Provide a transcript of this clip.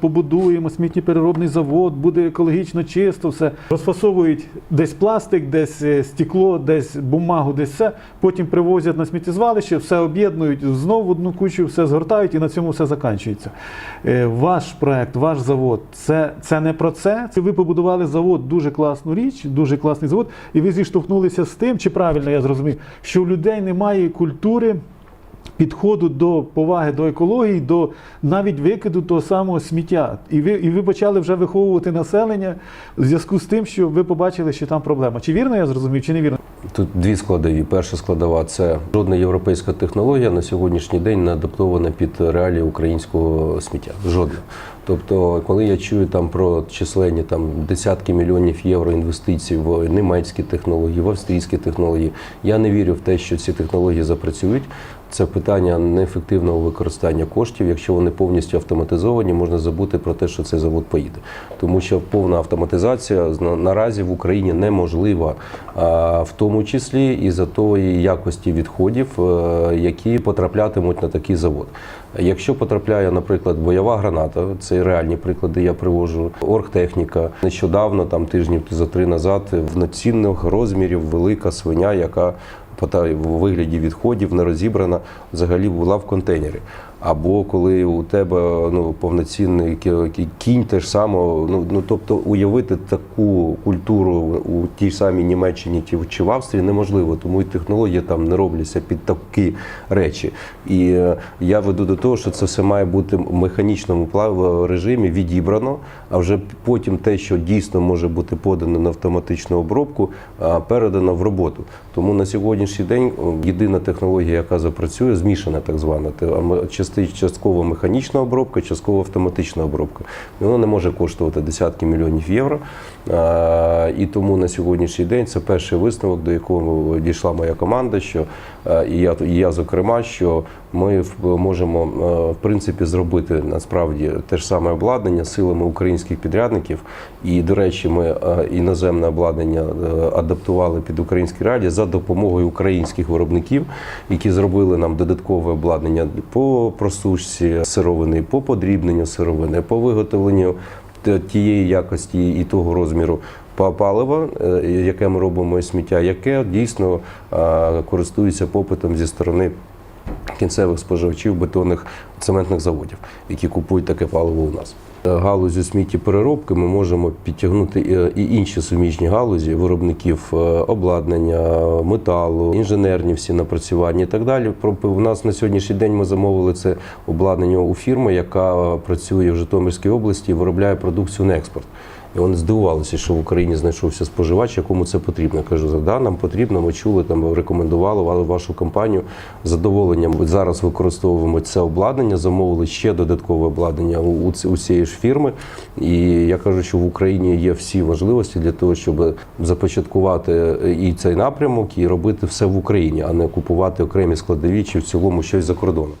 Побудуємо сміттєпереробний завод, буде екологічно чисто, все розфасовують десь пластик, десь е, стекло, десь бумагу, десь все. Потім привозять на сміттєзвалище, все об'єднують знову в одну кучу, все згортають і на цьому все закінчується. Е, Ваш проект, ваш завод це, це не про це. Ви побудували завод, дуже класну річ, дуже класний завод, і ви зіштовхнулися з тим, чи правильно я зрозумів, що у людей немає культури підходу до поваги до екології, до навіть викиду того самого сміття. І ви, і ви почали вже виховувати населення в зв'язку з тим, що ви побачили, що там проблема. Чи вірно я зрозумів, чи не вірно? Тут дві складові. Перша складова це жодна європейська технологія на сьогоднішній день не адаптована під реалії українського сміття. Жодна. Тобто, коли я чую там про численні там десятки мільйонів євро інвестицій в німецькі технології, в австрійські технології, я не вірю в те, що ці технології запрацюють. Це питання неефективного використання коштів. Якщо вони повністю автоматизовані, можна забути про те, що цей завод поїде, тому що повна автоматизація наразі в Україні неможлива, в тому числі і за тої якості відходів, е, які потраплятимуть на такий завод. Якщо потрапляє, наприклад, бойова граната, це реальні приклади, я привожу оргтехніка. Нещодавно, там тижнів за три назад, в націнних розмірів велика свиня, яка в вигляді відходів не розібрана, взагалі була в контейнері. Або коли у тебе ну повноцінний кі- кі- кінь, теж само, ну ну тобто уявити таку культуру у тій самій Німеччині чи в Австрії неможливо, тому і технології там не робляться під такі речі. І е, я веду до того, що це все має бути в механічному режимі відібрано, а вже потім те, що дійсно може бути подано на автоматичну обробку, передано в роботу. Тому на сьогоднішній день єдина технологія, яка запрацює, змішана так звана, те, а частково механічна обробка, частково автоматична обробка. І Вона не може коштувати десятки мільйонів євро. І тому на сьогоднішній день це перший висновок, до якого дійшла моя команда, що і я, і я зокрема, що ми можемо в принципі зробити насправді те ж саме обладнання силами українських підрядників. І, до речі, ми іноземне обладнання е, адаптували під українські реалії за допомогою українських виробників, які зробили нам додаткове обладнання по просушці сировини, по подрібненню сировини, по виготовленню тієї якості і того розміру па- палива, е, яке ми робимо із сміття, яке дійсно користується попитом зі сторони кінцевих споживачів бетонних цементних заводів, які купують таке паливо у нас. Е, Галузю сміттєпереробки ми можемо підтягнути е, і інші суміжні галузі виробників е, обладнання, металу, інженерні всі напрацювання і так далі. У нас на сьогоднішній день ми замовили це обладнання у фірми, яка працює в Житомирській області і виробляє продукцію на експорт. І вони здивувалися, що в Україні знайшовся споживач, якому це потрібно. Я кажу, да, нам потрібно. Ми чули там, рекомендували вашу компанію з задоволенням. Зараз використовуємо це обладнання, замовили ще додаткове обладнання у, цієї ж фірми. І я кажу, що в Україні є всі можливості для того, щоб започаткувати і цей напрямок, і робити все в Україні, а не купувати окремі складові чи в цілому щось за кордоном.